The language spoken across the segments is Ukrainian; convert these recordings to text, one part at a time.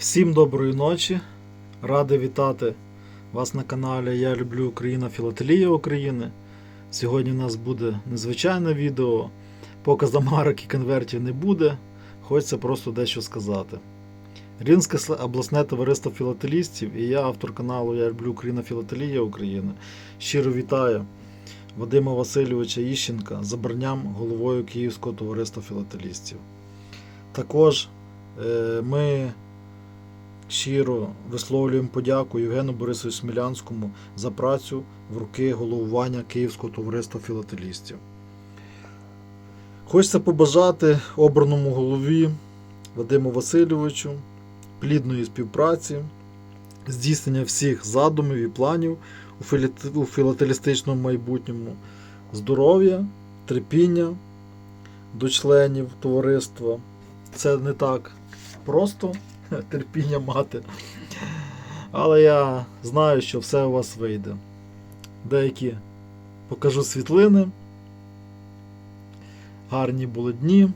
Всім доброї ночі. Радий вітати вас на каналі Я люблю Україна Філателія України. Сьогодні у нас буде незвичайне відео. Показа марок і конвертів не буде. Хочеться просто дещо сказати. Рівненське обласне товариство філателістів і я, автор каналу Я люблю Україна Філателія України. Щиро вітаю Вадима Васильовича Іщенка з обранням головою Київського товариства філателістів. Також е, ми щиро висловлюємо подяку Євгену Борисовичу Смілянському за працю в руки головування Київського товариства філателістів. Хочеться побажати обраному голові Вадиму Васильовичу плідної співпраці, здійснення всіх задумів і планів у філателістичному майбутньому, здоров'я, терпіння до членів товариства. Це не так просто терпіння мати. Але я знаю, що все у вас вийде. Деякі покажу світлини. Гарні були дні.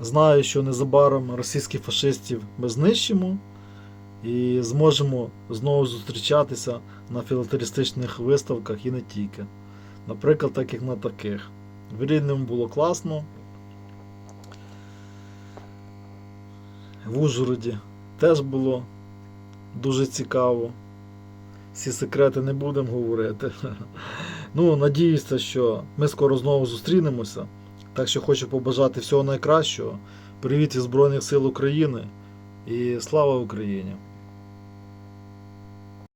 Знаю, що незабаром російських фашистів ми знищимо і зможемо знову зустрічатися на філателістичних виставках і не тільки. Наприклад, так як на таких. В Рівному було класно. В Ужгороді теж було дуже цікаво. Всі секрети не будемо говорити. Ну, надіюся, що ми скоро знову зустрінемося. Так що хочу побажати всього найкращого. Привіт із Збройних сил України і слава Україні!